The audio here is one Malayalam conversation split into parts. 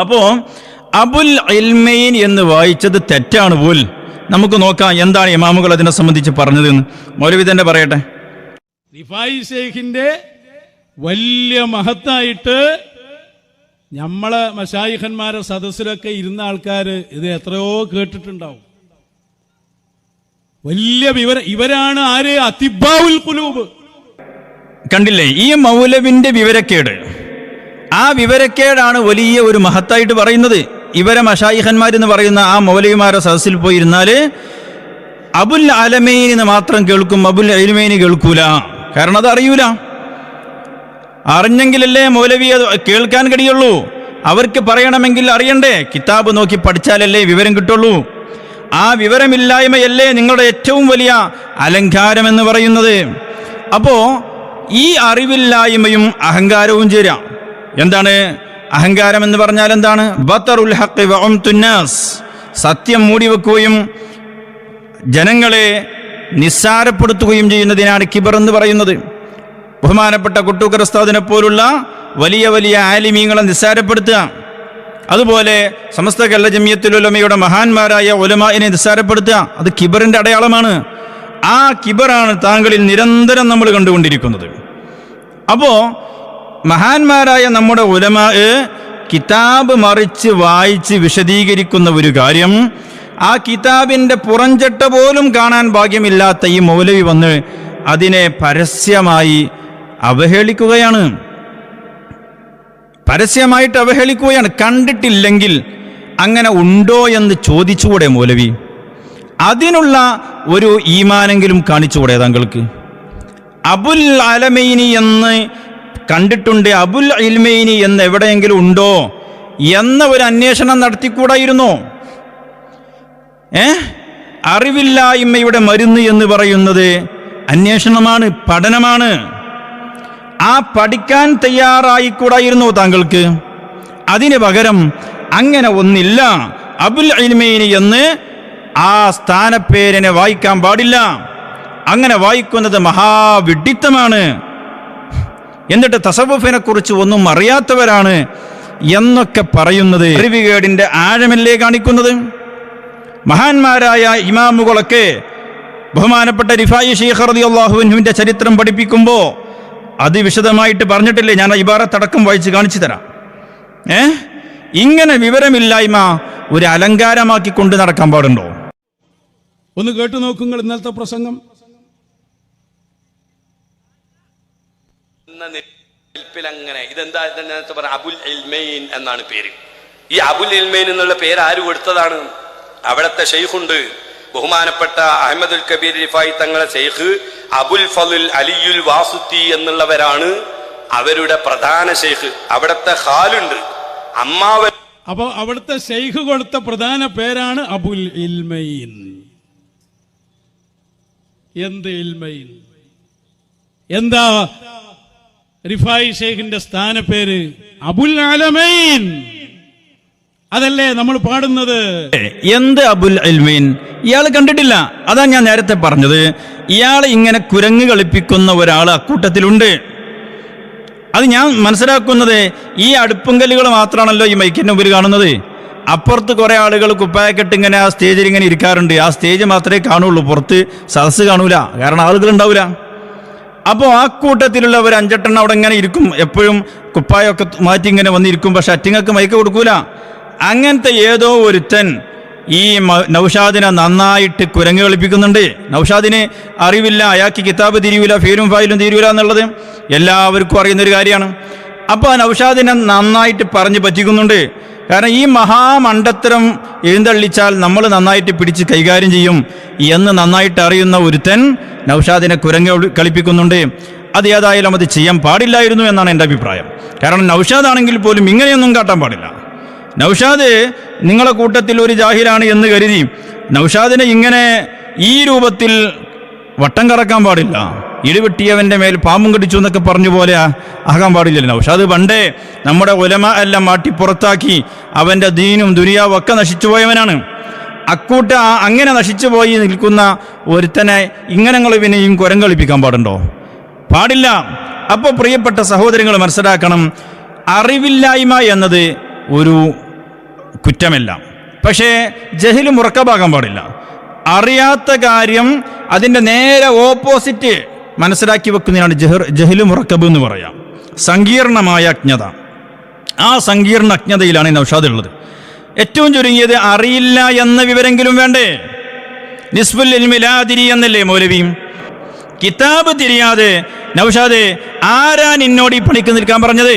അപ്പോ അബുൽ ഇൽമൈൻ എന്ന് വായിച്ചത് തെറ്റാണ് പോൽ. നമുക്ക് നോക്കാം എന്താണ് ഇമാമുകൾ അതിനെ സംബന്ധിച്ച് പറഞ്ഞത് എന്ന് മൗലവി തന്നെ പറയട്ടെ. റിഫായി ഷെയ്ഖിന്റെ വലിയ മഹത്തായിട്ട് നമ്മളെ മഷായിഖന്മാരെ സദസ്സിലൊക്കെ ഇരുന്ന ആൾക്കാർ ഇത് എത്രയോ കേട്ടിട്ടുണ്ടാവും. വലിയ വിവരം ഇവരാണ് ആര്? അതിബാവുൽ കുലൂബ് കണ്ടില്ലേ? ഈ മൗലവിന്റെ വിവരക്കേട്. ആ വിവരക്കേടാണ് വലിയ ഒരു മഹത്തായിട്ട് പറയുന്നത്. ഇവരെ മഷായിഹന്മാരെന്ന് പറയുന്ന ആ മൗലവിമാരെ സദസ്സിൽ പോയിരുന്നാൽ അബുൽ അലമേനിന്ന് മാത്രം കേൾക്കും അബുൽ അലിമേന് കേൾക്കൂല. കാരണം അത് അറിയൂല. അറിഞ്ഞെങ്കിലല്ലേ മൗലവി അത് കേൾക്കാൻ കഴിയുള്ളൂ. അവർക്ക് പറയണമെങ്കിൽ അറിയണ്ടേ. കിതാബ് നോക്കി പഠിച്ചാലല്ലേ വിവരം കിട്ടുള്ളൂ. ആ വിവരമില്ലായ്മയല്ലേ നിങ്ങളുടെ ഏറ്റവും വലിയ അലങ്കാരം എന്ന് പറയുന്നത്. അപ്പോ ഈ അറിവില്ലായ്മയും അഹങ്കാരവും ചേരാം. എന്താണ് അഹങ്കാരം എന്ന് പറഞ്ഞാൽ എന്താണ്? ബത്തറുൽ മൂടി വെക്കുകയും. സത്യം ജനങ്ങളെ നിസ്സാരപ്പെടുത്തുകയും ചെയ്യുന്നതിനാണ് കിബർ എന്ന് പറയുന്നത്. ബഹുമാനപ്പെട്ട കുട്ടൂക്കർ ഉസ്താദിനെ പോലുള്ള വലിയ വലിയ ആലിമീങ്ങളെ നിസ്സാരപ്പെടുത്തുക. അതുപോലെ സമസ്ത കേരള ജമിയത്തിലുലമയുടെ മഹാന്മാരായ ഒലമാനെ നിസ്സാരപ്പെടുത്തുക. അത് കിബറിന്റെ അടയാളമാണ്. ആ കിബറാണ് താങ്കളിൽ നിരന്തരം നമ്മൾ കണ്ടുകൊണ്ടിരിക്കുന്നത്. അപ്പോ മഹാന്മാരായ നമ്മുടെ ഉലമാ കിതാബ് മറിച്ച് വായിച്ച് വിശദീകരിക്കുന്ന ഒരു കാര്യം. ആ കിതാബിന്റെ പുറഞ്ചട്ട പോലും കാണാൻ ഭാഗ്യമില്ലാത്ത ഈ മൗലവി വന്ന് അതിനെ പരസ്യമായി അവഹേളിക്കുകയാണ്. പരസ്യമായിട്ട് അവഹേളിക്കുകയാണ്. കണ്ടിട്ടില്ലെങ്കിൽ അങ്ങനെ ഉണ്ടോ എന്ന് ചോദിച്ചുകൂടെ മൗലവി. അതിനുള്ള ഒരു ഈമാനെങ്കിലും കാണിച്ചുകൂടെ താങ്കൾക്ക്. അബുൽ അലമൈനി എന്ന് കണ്ടിട്ടുണ്ട് അബുൽ ഇൽമൈനി എന്ന് എവിടെയെങ്കിലും ഉണ്ടോ എന്ന ഒരു അന്വേഷണം നടത്തിക്കൂടായിരുന്നോ. ഏ? അറിവില്ലായ്മയുടെ മരുന്ന് എന്ന് പറയുന്നത് അന്വേഷണമാണ് പഠനമാണ്. ആ പഠിക്കാൻ തയ്യാറായിക്കൂടായിരുന്നോ താങ്കൾക്ക്. അതിന് പകരം അങ്ങനെ ഒന്നില്ല. അബുൽ ഇൽമീനി എന്ന് ആ സ്ഥാനപ്പേരിനെ വായിക്കാൻ പാടില്ല. അങ്ങനെ വായിക്കുന്നത് മഹാവിഡിത്തമാണ്. എന്നിട്ട് തസവുഫിനെ കുറിച്ച് ഒന്നും അറിയാത്തവരാണ് എന്നൊക്കെ പറയുന്നത്. അറിവുകേടിന്റെ ആഴമല്ലേ കാണിക്കുന്നത്? മഹാന്മാരായ ഇമാമുകളൊക്കെ ബഹുമാനപ്പെട്ട റിഫായി ഷെയ്ഖ് റതി അള്ളാഹുവിന്റെ ചരിത്രം പഠിപ്പിക്കുമ്പോൾ അതിവിശദമായിട്ട് പറഞ്ഞിട്ടില്ലേ? ഞാൻ ഇബാറത്തടക്കം വായിച്ച് കാണിച്ചു തരാം. ഏ? ഇങ്ങനെ വിവരമില്ലായ്മ ഒരു അലങ്കാരമാക്കി കൊണ്ട് നടക്കാൻ പാടുണ്ടോ? ഒന്ന് കേട്ടു നോക്കുങ്ങൾ ഇന്നലത്തെ പ്രസംഗം. എന്ന നിൽപ്പിൽ അങ്ങനെ ഇതെന്താ ഇതെന്താ പറഞ്ഞ അബുൽ ഇൽമൈൻ എന്നാണ് പേര്. ഈ അബുൽ ഇൽമൈൻ എന്നുള്ള പേര് ആര് കൊടുത്തതാണ്? അവിടത്തെ ഷെയ്ഖുണ്ട് ബഹുമാനപ്പെട്ട അഹമ്മദുൽ കബീർ റിഫായി തങ്ങളെ ഷെയ്ഖ് അബുൽ ഫലുൽ അലിയുൽ വാസുത്തി എന്നുള്ളവരാണ് അവരുടെ പ്രധാന ഷെയ്ഖ് അവിടത്തെ ഹാലുണ്ട് അമ്മാവൻ അപ്പൊ അവിടുത്തെ ഷെയ്ഖ് കൊടുത്ത പ്രധാന പേരാണ് അബുൽ ഇൽമൈൻ. എന്ത് ഇൽമൈൻ? എന്താ? റിഫായി ഷെയ്ഖിന്റെ സ്ഥാനപ്പേര് അബുൽ ആലമൈൻ അതല്ലേ നമ്മൾ പാടുന്നത്? എന്ത് അബുൽ അൽമീൻ? ഇയാൾ കണ്ടിട്ടില്ല. അതാ ഞാൻ നേരത്തെ പറഞ്ഞത്. ഇയാൾ ഇങ്ങനെ കുരങ്ങ് കളിപ്പിക്കുന്ന ഒരാൾ അക്കൂട്ടത്തിലുണ്ട്. അത് ഞാൻ മനസ്സിലാക്കുന്നത് ഈ അടുപ്പുങ്കല്ലുകൾ മാത്രമാണല്ലോ ഈ മൈക്കിന്റെ മുമ്പിൽ കാണുന്നത്. അപ്പുറത്ത് കുറെ ആളുകൾ കുപ്പായക്കെട്ട് ഇങ്ങനെ ആ സ്റ്റേജിൽ ഇങ്ങനെ ഇരിക്കാറുണ്ട്. ആ സ്റ്റേജ് മാത്രമേ കാണുള്ളൂ. പുറത്ത് സദസ്സ് കാണൂല. കാരണം ആളുകൾ ഉണ്ടാവില്ല അപ്പോൾ ആ കൂട്ടത്തിലുള്ള ഒരു അഞ്ചെട്ടെണ്ണം അവിടെ ഇങ്ങനെ ഇരിക്കും. എപ്പോഴും കുപ്പായൊക്കെ മാറ്റി ഇങ്ങനെ വന്നിരിക്കും. പക്ഷെ അറ്റിങ്ങൾക്ക് മയക്ക് കൊടുക്കൂല. അങ്ങനത്തെ ഏതോ ഒരുത്തൻ ഈ നൌഷാദിനെ നന്നായിട്ട് കുരങ്ങ് കളിപ്പിക്കുന്നുണ്ട്. നൗഷാദിന് അറിവില്ല. അയാൾക്ക് കിതാബ് തിരിയൂല ഫീലും ഫയലും തിരിയൂല എന്നുള്ളത് എല്ലാവർക്കും അറിയുന്നൊരു കാര്യമാണ്. അപ്പോൾ നൗഷാദിനെ നന്നായിട്ട് പറഞ്ഞ് പറ്റിക്കുന്നുണ്ട്. കാരണം ഈ മഹാമണ്ഡത്തരം എഴുന്നള്ളിച്ചാൽ നമ്മൾ നന്നായിട്ട് പിടിച്ച് കൈകാര്യം ചെയ്യും എന്ന് നന്നായിട്ട് അറിയുന്ന ഒരുത്തൻ നൗഷാദിനെ കുരങ്ങ കളിപ്പിക്കുന്നുണ്ട്. അത് ഏതായാലും അത് ചെയ്യാൻ പാടില്ലായിരുന്നു എന്നാണ് എന്റെ അഭിപ്രായം. കാരണം നൗഷാദ് ആണെങ്കിൽ പോലും ഇങ്ങനെയൊന്നും കാട്ടാൻ പാടില്ല. നൗഷാദ് നിങ്ങളെ കൂട്ടത്തിൽ ഒരു ജാഹിലാണ് എന്ന് കരുതി നൗഷാദിനെ ഇങ്ങനെ ഈ രൂപത്തിൽ വട്ടം കറക്കാൻ പാടില്ല. ഇടിവെട്ടിയവന്റെ മേൽ പാമ്പും കടിച്ചു എന്നൊക്കെ പറഞ്ഞ പോലെ ആകാൻ പാടില്ലല്ലോ. പക്ഷെ അത് പണ്ടേ നമ്മുടെ ഉലമ എല്ലാം മാട്ടി പുറത്താക്കി അവന്റെ ദീനും ദുനിയാവും ഒക്കെ നശിച്ചു പോയവനാണ്. അക്കൂട്ട അങ്ങനെ നശിച്ചു പോയി നിൽക്കുന്ന ഒരുത്തനെ ഇങ്ങനങ്ങൾ പിന്നെയും കുരം കളിപ്പിക്കാൻ പാടുണ്ടോ? പാടില്ല. അപ്പോൾ പ്രിയപ്പെട്ട സഹോദരങ്ങൾ മനസ്സിലാക്കണം അറിവില്ലായ്മ എന്നത് ഒരു കുറ്റമല്ല. പക്ഷേ ജഹിൽ മുറക്കഭാഗം പാടില്ല. അറിയാത്ത കാര്യം അതിന്റെ നേരെ ഓപ്പോസിറ്റ് മനസ്സിലാക്കി വെക്കുന്നതിനാണ് ജഹർ ജഹലു മുറക്കബ് എന്ന് പറയാം. സങ്കീർണമായ അജ്ഞത. ആ സങ്കീർണ അജ്ഞതയിലാണ് നൗഷാദ് ഉള്ളത്. ഏറ്റവും ചുരുങ്ങിയത് അറിയില്ല എന്ന വിവരെങ്കിലും വേണ്ടേ? നിസ്ബുൽ ഇൽമിലാതിരി എന്നല്ലേ മൗലവിയും കിതാബ് തിരിയാതെ നൗഷാദെ ആരാ നിന്നോട് ഈ പണിക്ക് നിൽക്കാൻ പറഞ്ഞത്?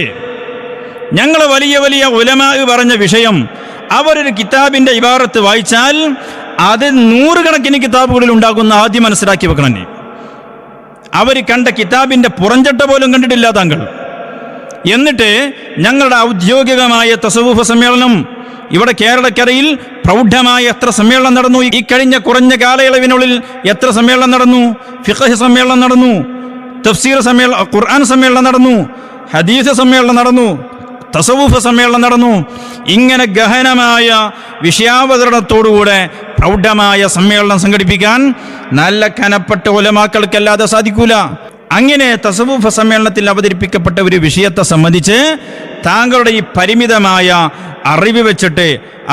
ഞങ്ങൾ വലിയ വലിയ ഉലമാ പറഞ്ഞ വിഷയം അവരൊരു കിതാബിന്റെ ഇബാറത്ത് വായിച്ചാൽ അത് നൂറുകണക്കിന് കിതാബുകളിൽ ഉണ്ടാകുന്ന ആദ്യം മനസ്സിലാക്കി വെക്കണം നീ അവർ കണ്ട കിതാബിന്റെ പുറഞ്ചട്ട പോലും കണ്ടിട്ടില്ല താങ്കൾ. എന്നിട്ട് ഞങ്ങളുടെ ഔദ്യോഗികമായ തസവൂഫ സമ്മേളനം ഇവിടെ കേരളക്കരയിൽ പ്രൗഢമായ എത്ര സമ്മേളനം നടന്നു? ഈ കഴിഞ്ഞ കുറഞ്ഞ കാലയളവിനുള്ളിൽ എത്ര സമ്മേളനം നടന്നു? ഫിഖഹ് സമ്മേളനം നടന്നു തഫ്സീർ സമ്മേളനം ഖുർആൻ സമ്മേളനം നടന്നു ഹദീസ് സമ്മേളനം നടന്നു തസവൂഫ് സമ്മേളനം നടന്നു. ഇങ്ങനെ ഗഹനമായ വിഷയാവതരണത്തോടുകൂടെ പ്രൗഢമായ സമ്മേളനം സംഘടിപ്പിക്കാൻ നല്ല കനപ്പെട്ട ഒലമാക്കൾക്കല്ലാതെ സാധിക്കൂല. അങ്ങനെ തസവൂഫ് സമ്മേളനത്തിൽ അവതരിപ്പിക്കപ്പെട്ട ഒരു വിഷയത്തെ സംബന്ധിച്ച് താങ്കളുടെ ഈ പരിമിതമായ അറിവ് വെച്ചിട്ട്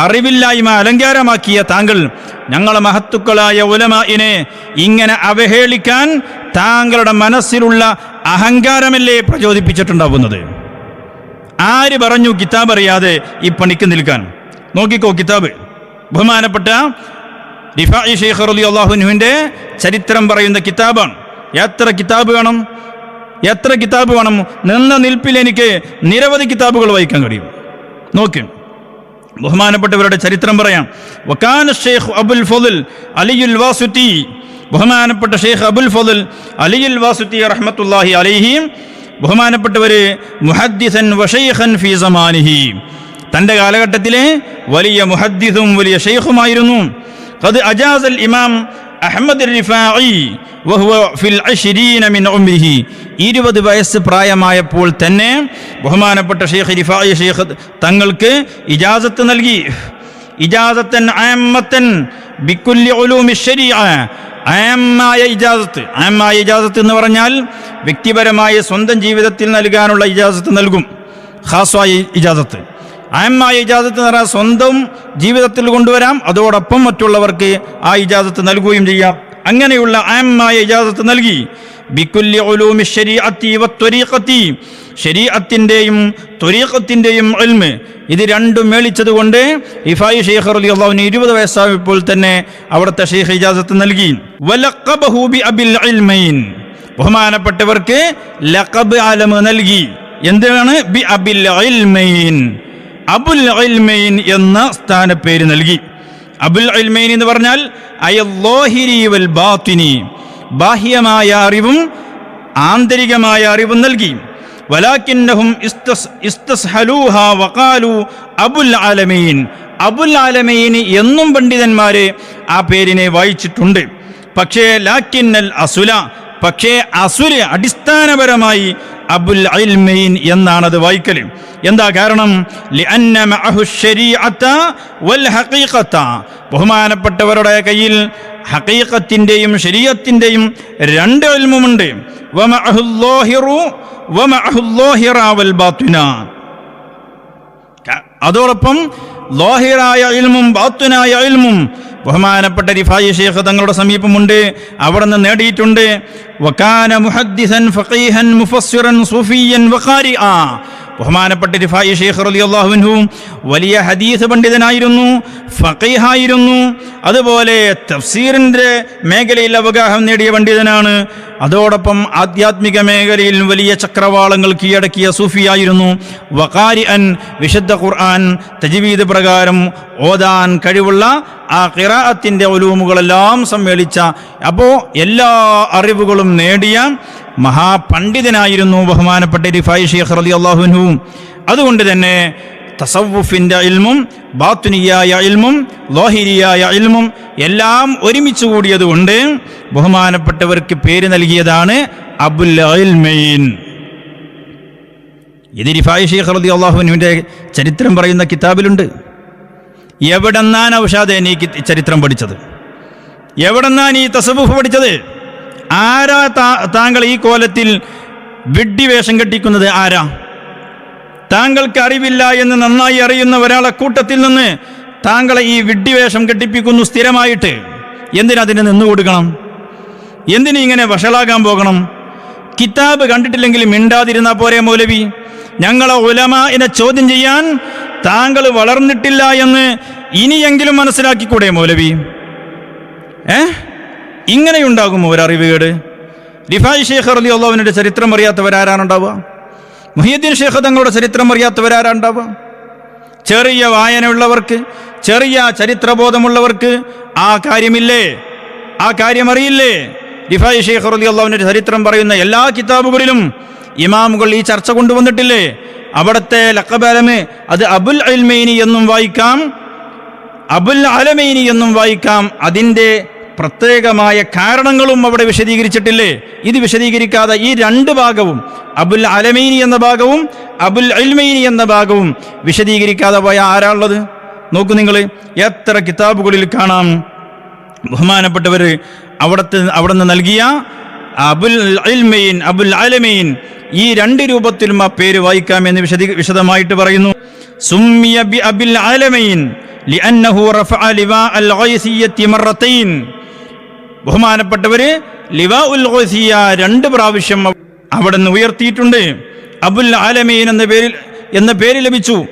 അറിവില്ലായ്മ അലങ്കാരമാക്കിയ താങ്കൾ ഞങ്ങളെ മഹത്തുക്കളായ ഉലമായിനെ ഇങ്ങനെ അവഹേളിക്കാൻ താങ്കളുടെ മനസ്സിലുള്ള അഹങ്കാരമല്ലേ പ്രചോദിപ്പിച്ചിട്ടുണ്ടാവുന്നത്? ആര് പറഞ്ഞു കിതാബ് അറിയാതെ ഈ പണിക്ക് നിൽക്കാൻ? നോക്കിക്കോ കിതാബ്. ബഹുമാനപ്പെട്ട റിഫായി ഷെയ്ഖർ അലി അള്ളാഹുനുവിന്റെ ചരിത്രം പറയുന്ന കിതാബാണ്. എത്ര കിതാബ് വേണം? എത്ര കിതാബ് വേണം? നിന്ന നിൽപ്പിൽ എനിക്ക് നിരവധി കിതാബുകൾ വായിക്കാൻ കഴിയും. നോക്കി. ബഹുമാനപ്പെട്ടവരുടെ ചരിത്രം പറയാം. വക്കാന ഷെയ്ഖ് അബുൽ ഫുൽ അലിയുൽ വാസുത്തി. ബഹുമാനപ്പെട്ട ഷെയ്ഖ് അബുൽ ഫുൽ അലിയുൽ വാസുത്തി റഹ്മത്തുല്ലാഹി അലൈഹിം ബഹുമാനപ്പെട്ടവര് മുഹദ്ദിസൻ വഷൈഖൻ ഫി സമാനിഹി. തന്റെ കാലഘട്ടത്തിലെ വലിയ മുഹദ്ദിസും വലിയ ഷെയ്ഖുമായിരുന്നു ഖദ് അജാസൽ ഇമാം അഹമ്മദ് റിഫാഇ വഹുവ ഫിൽ അശ്രീന മിൻ ഉംരിഹി ഇരുപത് വയസ്സ് പ്രായമായപ്പോൾ തന്നെ ബഹുമാനപ്പെട്ട ഷെയ്ഖ് റിഫായി ഷെയ്ഖ് തങ്ങൾക്ക് ഇജാസത്ത് നൽകി. ഇജാസത്തൻ ആമത്തൻ ബിക്കുല്ലി ഉലൂമി ശരീഅ ആമായ ഇജാസത്ത്. ആമായ ഇജാസത്ത് എന്ന് പറഞ്ഞാൽ വ്യക്തിപരമായ സ്വന്തം ജീവിതത്തിൽ നൽകാനുള്ള ഇജാസത്ത് നൽകും. ഖാസ്വായ ഇജാസത്ത്. ആമായ ഇജാസത്ത് എന്ന് പറഞ്ഞാൽ സ്വന്തം ജീവിതത്തിൽ കൊണ്ടുവരാം. അതോടൊപ്പം മറ്റുള്ളവർക്ക് ആ ഇജാസത്ത് നൽകുകയും ചെയ്യാം. അങ്ങനെയുള്ള ആമായ ഇജാസത്ത് നൽകി. ബിക്കുല്ലി ഉലൂമി ശരീഅത്തി വത്വരീഖത്തി ശരീഅത്തിന്റെയും ത്വരീഖത്തിന്റെയും ഇൽമ്. ഇത് രണ്ടും മേളിച്ചതുകൊണ്ട് ഇഫായി ഷെയ്ഖർ അലി അള്ളാഹുവിന് ഇരുപത് വയസ്സായപ്പോൾ തന്നെ അവിടുത്തെ ഷെയ്ഖ് ഇജാസത്ത് നൽകി. വലഖബഹു ബി അബിൽ ഇൽമൈൻ. ബഹുമാനപ്പെട്ടവർക്ക് ലഖബ് ആലമ് നൽകി. എന്താണ്? ബി അബിൽ ഇൽമൈൻ. അബുൽ ഇൽമൈൻ എന്ന സ്ഥാനപ്പേര് നൽകി. അബുൽ അൽമൈൻ എന്ന് പറഞ്ഞാൽ വൽ ബാത്തിനി ബാഹ്യമായ അറിവും ആന്തരികമായ അറിവും നൽകി. വലാക്കിന്നഹും വഖാലു അബുൽ ആലമീൻ അബുൽ ആലമീൻ എന്നും പണ്ഡിതന്മാരെ ആ പേരിനെ വായിച്ചിട്ടുണ്ട്. പക്ഷേ ലാക്കിന്നൽ അസുല പക്ഷേ അസുര അടിസ്ഥാനപരമായി അബുൽ ഇൽമൈൻ എന്നാണത് വായിക്കൽ എന്താ കാരണം? ബഹുമാനപ്പെട്ടവരുടെ കയ്യിൽ ഹക്കീഖത്തിന്റെയും ശരീരത്തിന്റെയും രണ്ട് അൽമുമുണ്ട് അതോടൊപ്പം ലോഹിറായ ഇൽമും ബാത്തുനായ ഇൽമും ബഹുമാനപ്പെട്ട റിഫായി ഷേഖ് തങ്ങളുടെ സമീപമുണ്ട് അവിടെ നിന്ന് നേടിയിട്ടുണ്ട്. വക്കാന മുഹദ്ദിസൻ ഫഖീഹൻ മുഫസ്സിറൻ സൂഫിയൻ വഖാരിആ. ബഹുമാനപ്പെട്ട റിഫായി ഷേഖ് അലി അൻഹു വലിയ ഹദീസ് പണ്ഡിതനായിരുന്നു ഫക്കീഹായിരുന്നു അതുപോലെ തഫ്സീറിന്റെ മേഖലയിൽ അവഗാഹം നേടിയ പണ്ഡിതനാണ്. അതോടൊപ്പം ആധ്യാത്മിക മേഖലയിൽ വലിയ ചക്രവാളങ്ങൾ കീഴടക്കിയ സൂഫിയായിരുന്നു. വഖാരി അൻ വിശുദ്ധ ഖുർആൻ തജ്വീദ് പ്രകാരം ഓതാൻ കഴിവുള്ള ആ ഖിറാഅത്തിന്റെ ഒലൂമുകളെല്ലാം സമ്മേളിച്ച അപ്പോൾ എല്ലാ അറിവുകളും നേടിയ മഹാപണ്ഡിതനായിരുന്നു ബഹുമാനപ്പെട്ട റിഫായി ഷെയ്ഖ് റലി അള്ളാഹുനു അതുകൊണ്ട് തന്നെ തസവുഫിന്റെ ഇൽമും ബാത്തുനിയായ ഇൽമും ലോഹിരിയായ ഇൽമും എല്ലാം ഒരുമിച്ച് കൂടിയതുകൊണ്ട് ബഹുമാനപ്പെട്ടവർക്ക് പേര് നൽകിയതാണ് അബുൽ ഇൽമൈൻ. ഇത് റിഫായി ഷെയ്ഖ് റലി അള്ളാഹുനുവിന്റെ ചരിത്രം പറയുന്ന കിതാബിലുണ്ട്. എവിടെന്നാണ് ഔഷാദെ നീ കി- ചരിത്രം പഠിച്ചത്? എവിടെന്നാണ് ഈ തസബുഫ് പഠിച്ചത്? ആരാ താങ്കൾ ഈ കോലത്തിൽ വിഡ്ഢി വേഷം കെട്ടിക്കുന്നത് ആരാ? താങ്കൾക്ക് അറിവില്ല എന്ന് നന്നായി അറിയുന്ന ഒരാളെ കൂട്ടത്തിൽ നിന്ന് താങ്കളെ ഈ വിഡ്ഢിവേഷം കെട്ടിപ്പിക്കുന്നു സ്ഥിരമായിട്ട്. എന്തിനതിന് നിന്നു കൊടുക്കണം? എന്തിനു ഇങ്ങനെ വഷളാകാൻ പോകണം? കിതാബ് കണ്ടിട്ടില്ലെങ്കിൽ മിണ്ടാതിരുന്ന പോരെ മൗലവി. ഞങ്ങളെ ഉലമ എന്നെ ചോദ്യം ചെയ്യാൻ താങ്കൾ വളർന്നിട്ടില്ല എന്ന് ഇനിയെങ്കിലും മനസ്സിലാക്കിക്കൂടെ മൗലവി? ഏ? ഇങ്ങനെയുണ്ടാകുമോ ഒരറിവുകേട് റിഫായ് ഷേഖ് അലി അള്ളാഹുവിന്റെ ചരിത്രം അറിയാത്തവരാരാണുണ്ടാവുക? മുഹിയുദ്ദീൻ ഷേഖ് തങ്ങളുടെ ചരിത്രം അറിയാത്തവരാരാണ്ടാവുക ചെറിയ വായനയുള്ളവർക്ക് ചെറിയ ചരിത്രബോധമുള്ളവർക്ക് ആ കാര്യമില്ലേ? ആ കാര്യം അറിയില്ലേ റിഫായ് ഷേഖ് അലി അള്ളാഹുവിന്റെ ചരിത്രം പറയുന്ന എല്ലാ കിതാബുകളിലും ഇമാമുകൾ ഈ ചർച്ച കൊണ്ടുവന്നിട്ടില്ലേ? അവിടുത്തെ ലക്കബാലമ് അത് അബുൽ അൽമൈനി എന്നും വായിക്കാം. അബുൽ അലമൈനി എന്നും വായിക്കാം. അതിന്റെ പ്രത്യേകമായ കാരണങ്ങളും അവിടെ വിശദീകരിച്ചിട്ടില്ലേ? ഇത് വിശദീകരിക്കാതെ ഈ രണ്ട് ഭാഗവും അബുൽ അലമീനി എന്ന ഭാഗവും അബുൽ അൽമൈനി എന്ന ഭാഗവും വിശദീകരിക്കാതെ പോയ ആരാളുള്ളത് നോക്കൂ നിങ്ങൾ എത്ര കിതാബുകളിൽ കാണാം ബഹുമാനപ്പെട്ടവർ അവിടത്തെ അവിടെ നിന്ന് നൽകിയ അബുൽ അൽമൈൻ അബുൽ അലമീൻ. ഈ രണ്ട് രൂപത്തിലും ആ പേര് വായിക്കാം എന്ന് വിശദീ വിശദമായിട്ട് പറയുന്നു. സുമ്മിയ ബി അബിൽ ആലമൈൻ ലിഅന്നഹു റഫഅ ലിവാ അൽ ഗൈസിയത്തി മറത്തൈൻ. ബഹുമാനപ്പെട്ടവര് ലിവ ഉൽ രണ്ട് പ്രാവശ്യം അവിടെ നിന്ന് ഉയർത്തിയിട്ടുണ്ട്. അബുൽ ആലമീൻ എന്ന പേരിൽ എന്ന പേര് ലഭിച്ചു.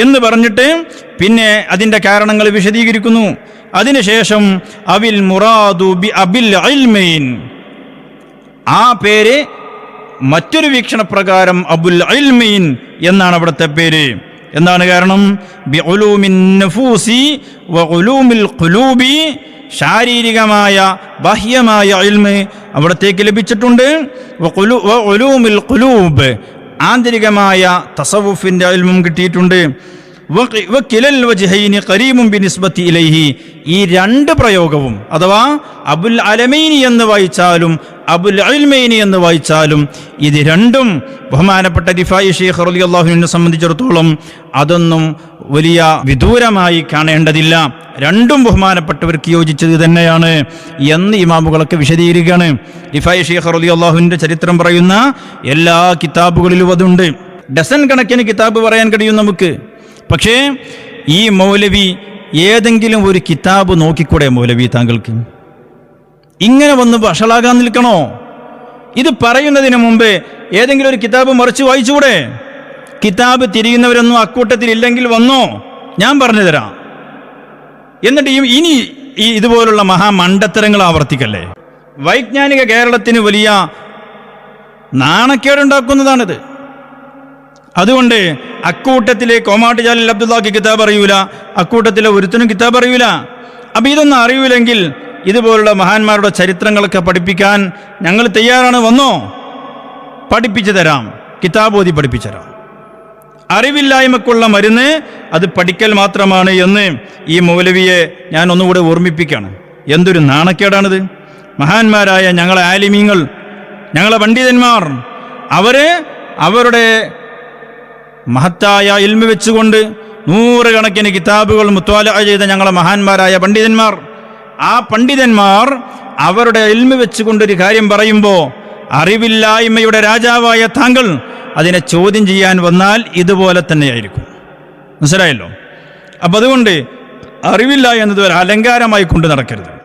എന്ന് പറഞ്ഞിട്ട് പിന്നെ അതിന്റെ കാരണങ്ങൾ വിശദീകരിക്കുന്നു. അതിനുശേഷം അവിൽ മുറാദു ബി അബിൽ അൽമൈൻ ആ പേര് മറ്റൊരു വീക്ഷണപ്രകാരം അബുൽ അൽമീൻ എന്നാണ് അവിടുത്തെ പേര്. എന്താണ് കാരണം? ബി ഉലൂമിൻ നഫൂസി വ ഉലൂമിൽ ശാരീരികമായ ബാഹ്യമായ ഇൽമ് അവിടത്തേക്ക് ലഭിച്ചിട്ടുണ്ട്. ഖുലൂബ് ആന്തരികമായ തസവുഫിന്റെ ഇൽമും കിട്ടിയിട്ടുണ്ട്. ഈ രണ്ട് പ്രയോഗവും അഥവാ അബുൽ അലമൈനി എന്ന് വായിച്ചാലും അബുൽ അൽമൈനി എന്ന് വായിച്ചാലും ഇത് രണ്ടും ബഹുമാനപ്പെട്ട റിഫായി ഷെയ്ഖ് റലി അള്ളാഹുവിനെ സംബന്ധിച്ചിടത്തോളം അതൊന്നും വലിയ വിദൂരമായി കാണേണ്ടതില്ല. രണ്ടും ബഹുമാനപ്പെട്ടവർക്ക് യോജിച്ചത് തന്നെയാണ് എന്ന് ഇമാമുകളൊക്കെ വിശദീകരിക്കുകയാണ്. റിഫായി ഷെയ്ഖ് റലി അള്ളാഹുവിന്റെ ചരിത്രം പറയുന്ന എല്ലാ കിതാബുകളിലും അതുണ്ട്. ഡസൻ കണക്കിന് കിതാബ് പറയാൻ കഴിയും നമുക്ക്. പക്ഷേ ഈ മൗലവി ഏതെങ്കിലും ഒരു കിതാബ് നോക്കിക്കൂടെ മൗലവി താങ്കൾക്ക്? ഇങ്ങനെ വന്ന് വഷളാകാൻ നിൽക്കണോ? ഇത് പറയുന്നതിന് മുമ്പ് ഏതെങ്കിലും ഒരു കിതാബ് മറിച്ച് വായിച്ചുകൂടെ? കിതാബ് തിരിയുന്നവരൊന്നും അക്കൂട്ടത്തിൽ ഇല്ലെങ്കിൽ വന്നോ? ഞാൻ പറഞ്ഞു തരാം. എന്നിട്ട് ഇനി ഈ ഇതുപോലുള്ള മഹാമണ്ടത്തരങ്ങൾ ആവർത്തിക്കല്ലേ? വൈജ്ഞാനിക കേരളത്തിന് വലിയ നാണക്കേടുണ്ടാക്കുന്നതാണിത്. അതുകൊണ്ട് അക്കൂട്ടത്തിലെ കോമാട്ട് ജാലിൽ അബ്ദുല്ലാക്ക് കിതാബ് അറിയൂല അക്കൂട്ടത്തിലെ ഒരുത്തനും കിതാബ് അറിയൂല. അപ്പൊ ഇതൊന്നും അറിയൂലെങ്കിൽ ഇതുപോലുള്ള മഹാന്മാരുടെ ചരിത്രങ്ങളൊക്കെ പഠിപ്പിക്കാൻ ഞങ്ങൾ തയ്യാറാണ്. വന്നോ? പഠിപ്പിച്ചു തരാം. കിതാബോധി പഠിപ്പിച്ചു തരാം. അറിവില്ലായ്മക്കുള്ള മരുന്ന് അത് പഠിക്കൽ മാത്രമാണ് എന്ന് ഈ മൗലവിയെ ഞാൻ ഒന്നുകൂടെ ഓർമ്മിപ്പിക്കുകയാണ്. എന്തൊരു നാണക്കേടാണിത്. മഹാന്മാരായ ഞങ്ങളെ ആലിമീങ്ങൾ ഞങ്ങളെ പണ്ഡിതന്മാർ അവർ അവരുടെ മഹത്തായ ഇൽമ വെച്ചുകൊണ്ട് നൂറുകണക്കിന് കിതാബുകൾ മുത്വാല ചെയ്ത ഞങ്ങളെ മഹാന്മാരായ പണ്ഡിതന്മാർ. ആ പണ്ഡിതന്മാർ അവരുടെ ഇൽമ വെച്ചുകൊണ്ടൊരു കാര്യം പറയുമ്പോൾ അറിവില്ലായ്മയുടെ രാജാവായ താങ്കൾ അതിനെ ചോദ്യം ചെയ്യാൻ വന്നാൽ ഇതുപോലെ തന്നെയായിരിക്കും. മനസ്സിലായല്ലോ? അപ്പം അതുകൊണ്ട് അറിവില്ല എന്നത് ഒരു അലങ്കാരമായി കൊണ്ടു നടക്കരുത്.